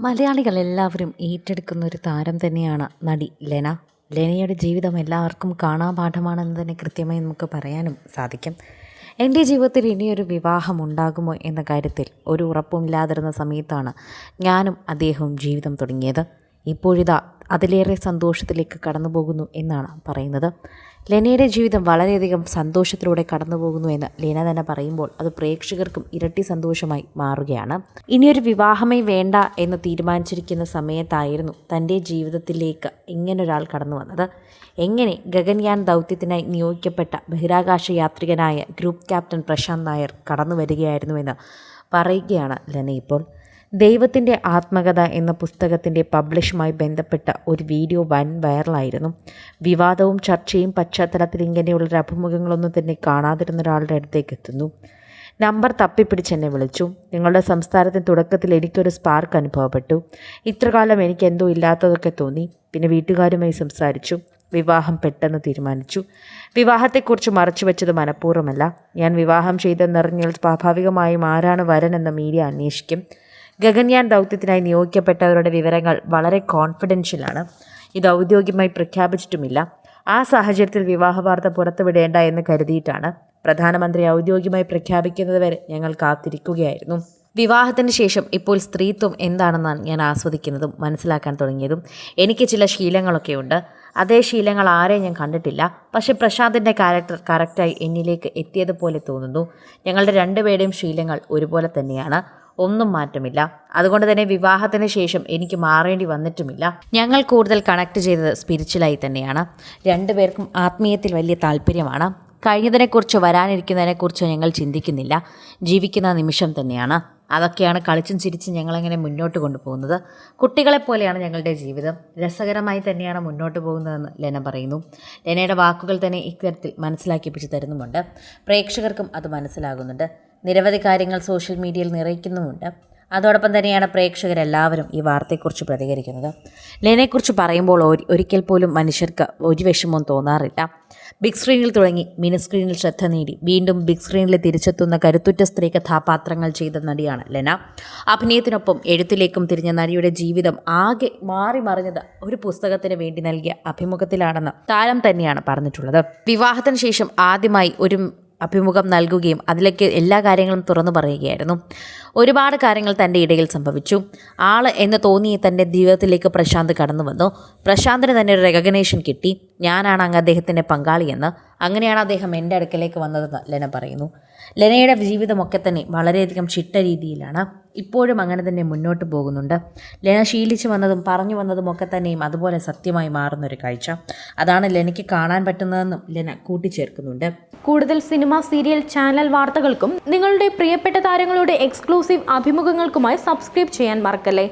മലയാളികൾ എല്ലാവരും ഏറ്റെടുക്കുന്ന ഒരു താരം തന്നെയാണ് നടി ലെന. ലെനയുടെ ജീവിതം എല്ലാവർക്കും കാണാൻ പാഠമാണെന്ന് തന്നെ കൃത്യമായി നമുക്ക് പറയാനും സാധിക്കും. എന്റെ ജീവിതത്തിൽ ഇനിയൊരു വിവാഹം ഉണ്ടാകുമോ എന്ന കാര്യത്തിൽ ഒരു ഉറപ്പുമില്ലാതിരുന്ന സമയത്താണ് ഞാനും അദ്ദേഹവും ജീവിതം തുടങ്ങിയത്. ഇപ്പോഴിതാ അതിലേറെ സന്തോഷത്തിലേക്ക് കടന്നു പോകുന്നു എന്നാണ് പറയുന്നത്. ലെനയുടെ ജീവിതം വളരെയധികം സന്തോഷത്തിലൂടെ കടന്നു പോകുന്നു എന്ന് ലെന തന്നെ പറയുമ്പോൾ അത് പ്രേക്ഷകർക്കും ഇരട്ടി സന്തോഷമായി മാറുകയാണ്. ഇനിയൊരു വിവാഹമേ വേണ്ട എന്ന് തീരുമാനിച്ചിരിക്കുന്ന സമയത്തായിരുന്നു തന്റെ ജീവിതത്തിലേക്ക് ഇങ്ങനൊരാൾ കടന്നു വന്നത്. എങ്ങനെ ഗഗൻയാൻ ദൗത്യത്തിനായി നിയോഗിക്കപ്പെട്ട ബഹിരാകാശ യാത്രികനായ ഗ്രൂപ്പ് ക്യാപ്റ്റൻ പ്രശാന്ത് നായർ കടന്നു വരികയായിരുന്നുവെന്ന് പറയുകയാണ് ലെന ഇപ്പോൾ ദൈവത്തിന്റെ ആത്മകഥ എന്ന പുസ്തകത്തിന്റെ പബ്ലിഷുമായി ബന്ധപ്പെട്ട ഒരു വീഡിയോ വൻ വൈറലായിരുന്നു. വിവാദവും ചർച്ചയും പശ്ചാത്തലത്തിൽ ഇങ്ങനെയുള്ള അഭിമുഖങ്ങളൊന്നും തന്നെ കാണാതിരുന്ന ഒരാളുടെ അടുത്തേക്ക് എത്തുന്നു. നമ്പർ തപ്പിപ്പിടിച്ച് എന്നെ വിളിച്ചു. നിങ്ങളുടെ സംസ്ഥാനത്തിന് തുടക്കത്തിൽ എനിക്കൊരു സ്പാർക്ക് അനുഭവപ്പെട്ടു. ഇത്രകാലം എനിക്ക് എന്തോ ഇല്ലാത്തതൊക്കെ തോന്നി. പിന്നെ വീട്ടുകാരുമായി സംസാരിച്ചു. വിവാഹം പെട്ടെന്ന് തീരുമാനിച്ചു. വിവാഹത്തെക്കുറിച്ച് മറച്ചു വെച്ചത് മനഃപൂർവമല്ല. ഞാൻ വിവാഹം ചെയ്തെന്നറിഞ്ഞാൽ സ്വാഭാവികമായും ആരാണ് വരൻ എന്ന മീഡിയ അന്വേഷിക്കും. ഗഗൻയാൻ ദൗത്യത്തിനായി നിയോഗിക്കപ്പെട്ടവരുടെ വിവരങ്ങൾ വളരെ കോൺഫിഡൻഷ്യലാണ് ഇത് ഔദ്യോഗികമായി പ്രഖ്യാപിച്ചിട്ടുമില്ല. ആ സാഹചര്യത്തിൽ വിവാഹ വാർത്ത പുറത്തുവിടേണ്ട എന്ന് കരുതിയിട്ടാണ് പ്രധാനമന്ത്രി ഔദ്യോഗികമായി പ്രഖ്യാപിക്കുന്നത് വരെ ഞങ്ങൾ കാത്തിരിക്കുകയായിരുന്നു. വിവാഹത്തിന് ശേഷം ഇപ്പോൾ സ്ത്രീത്വം എന്താണെന്നാണ് ഞാൻ ആസ്വദിക്കുന്നതും മനസ്സിലാക്കാൻ തുടങ്ങിയതും എനിക്ക് ചില ശീലങ്ങളൊക്കെ ഉണ്ട്. അതേ ശീലങ്ങൾ ആരെയും ഞാൻ കണ്ടിട്ടില്ല. പക്ഷേ പ്രശാന്തിന്റെ ക്യാരക്ടർ കറക്റ്റായി എന്നിലേക്ക് എത്തിയതുപോലെ തോന്നുന്നു. ഞങ്ങളുടെ രണ്ടുപേരുടെയും ശീലങ്ങൾ ഒരുപോലെ തന്നെയാണ്. ഒന്നും മാറ്റമില്ല. അതുകൊണ്ട് തന്നെ വിവാഹത്തിന് ശേഷം എനിക്ക് മാറേണ്ടി വന്നിട്ടുമില്ല. ഞങ്ങൾ കൂടുതൽ കണക്ട് ചെയ്തത് സ്പിരിച്വലായി തന്നെയാണ്. രണ്ടുപേർക്കും ആത്മീയത്തിൽ വലിയ താല്പര്യമാണ്. കഴിഞ്ഞതിനെക്കുറിച്ച് വരാനിരിക്കുന്നതിനെക്കുറിച്ച് ഞങ്ങൾ ചിന്തിക്കുന്നില്ല. ജീവിക്കുന്ന നിമിഷം തന്നെയാണ്. അതൊക്കെയാണ് കളിച്ചും ചിരിച്ചും ഞങ്ങളങ്ങനെ മുന്നോട്ട് കൊണ്ടുപോകുന്നത്. കുട്ടികളെപ്പോലെയാണ് ഞങ്ങളുടെ ജീവിതം. രസകരമായി തന്നെയാണ് മുന്നോട്ട് പോകുന്നതെന്ന് ലെന പറയുന്നു. ലെനയുടെ വാക്കുകൾ തന്നെ ഇത്തരത്തിൽ മനസ്സിലാക്കിപ്പിച്ച് തരുന്നുമുണ്ട്. പ്രേക്ഷകർക്കും അത് മനസ്സിലാകുന്നുണ്ട്. നിരവധി കാര്യങ്ങൾ സോഷ്യൽ മീഡിയയിൽ നിറയ്ക്കുന്നുമുണ്ട്. അതോടൊപ്പം തന്നെയാണ് പ്രേക്ഷകരെല്ലാവരും ഈ വാർത്തയെക്കുറിച്ച് പ്രതികരിക്കുന്നത്. ലെനയെക്കുറിച്ച് പറയുമ്പോൾ ഒരിക്കൽ പോലും മനുഷ്യർക്ക് ഒരു വിഷമവും തോന്നാറില്ല. ബിഗ് സ്ക്രീനിൽ തുടങ്ങി മിനി സ്ക്രീനിൽ ശ്രദ്ധ നേടി. വീണ്ടും ബിഗ് സ്ക്രീനിൽ തിരിച്ചെത്തുന്ന കരുത്തുറ്റ സ്ത്രീ കഥാപാത്രങ്ങൾ ചെയ്ത നടിയാണ് ലെന. അഭിനയത്തിനൊപ്പം എഴുത്തിലേക്കും തിരിഞ്ഞ നടിയുടെ ജീവിതം ആകെ മാറി മറിഞ്ഞത് ഒരു പുസ്തകത്തിന് വേണ്ടി നൽകിയ അഭിമുഖത്തിലാണെന്ന് താരം തന്നെയാണ് പറഞ്ഞിട്ടുള്ളത്. വിവാഹത്തിന് ശേഷം ആദ്യമായി ഒരു അഭിമുഖം നൽകുകയും അതിലേക്ക് എല്ലാ കാര്യങ്ങളും തുറന്നു പറയുകയായിരുന്നു. ഒരുപാട് കാര്യങ്ങൾ തന്റെ ഇടയിൽ സംഭവിച്ചു. ആൾ എന്ന് തോന്നി തന്റെ ജീവിതത്തിലേക്ക് പ്രശാന്ത് കടന്നു വന്നു. പ്രശാന്തിന് തന്നെ ഒരു റെക്കഗ്നേഷൻ കിട്ടി. ഞാനാണ് അങ്ങ് അദ്ദേഹത്തിന്റെ പങ്കാളിയെന്ന് അങ്ങനെയാണ് അദ്ദേഹം എന്റെ അടുക്കലേക്ക് വന്നതെന്ന് ലെന പറയുന്നു. ലെനയുടെ ജീവിതമൊക്കെ തന്നെ വളരെയധികം ചിട്ട രീതിയിലാണ്. ഇപ്പോഴും അങ്ങനെ തന്നെ മുന്നോട്ട് പോകുന്നുണ്ട്. ലെന ശീലിച്ചു വന്നതും പറഞ്ഞു വന്നതും ഒക്കെ തന്നെയും അതുപോലെ സത്യമായി മാറുന്നൊരു കാഴ്ച. അതാണ് ലെനയ്ക്ക് കാണാൻ പറ്റുന്നതെന്നും ലെന കൂട്ടിച്ചേർക്കുന്നുണ്ട്. കൂടുതൽ സിനിമ സീരിയൽ ചാനൽ വാർത്തകൾക്കും നിങ്ങളുടെ പ്രിയപ്പെട്ട താരങ്ങളുടെ എക്സ്ക്ലൂസീവ് അഭിമുഖങ്ങൾക്കുമായി സബ്സ്ക്രൈബ് ചെയ്യാൻ മറക്കല്ലേ?